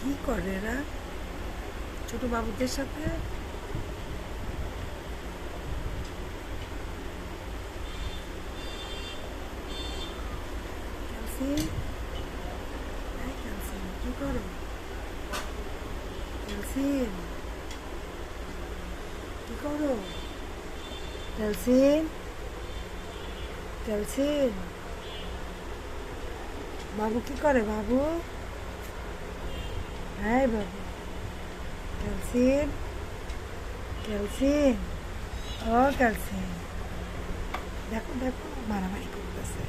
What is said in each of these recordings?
কি করে এরা? ছোট বাবুদের সাথে? ক্যালসিন কি করো? বাবু কি করে বাবু? হ্যাঁ বাবু ক্যালসিন ক্যালসিন ও ক্যালসিন দেখো দেখো মারামারি করতেছে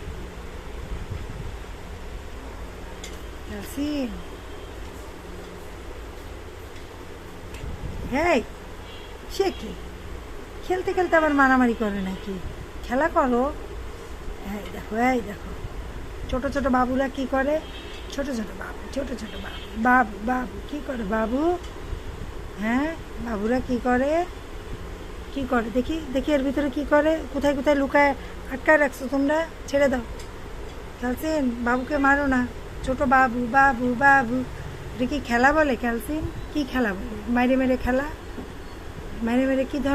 ক্যালসিন হ্যাঁ সে কি খেলতে খেলতে আবার মারামারি করে নাকি খেলা করো এই দেখো এই দেখো ছোট ছোট বাবুরা কি করে ছোট ছোট বাবু ছোট ছোট বাবু বাবু বাবু কি করে বাবু? হ্যাঁ বাবুরা কি করে? কি করে? দেখি দেখি এর ভিতরে কি করে? কোথায় কোথায় লুকায় আটকায় রাখছো তোমরা? ছেড়ে দাও। ক্যালসিন, বাবুকে মারো না। ছোট বাবু বাবু বাবু। এটা কি খেলা বলে ক্যালসিন? কি খেলা বলে? মাইরে মেরে খেলা? মাইরে মেরে কি ধরনের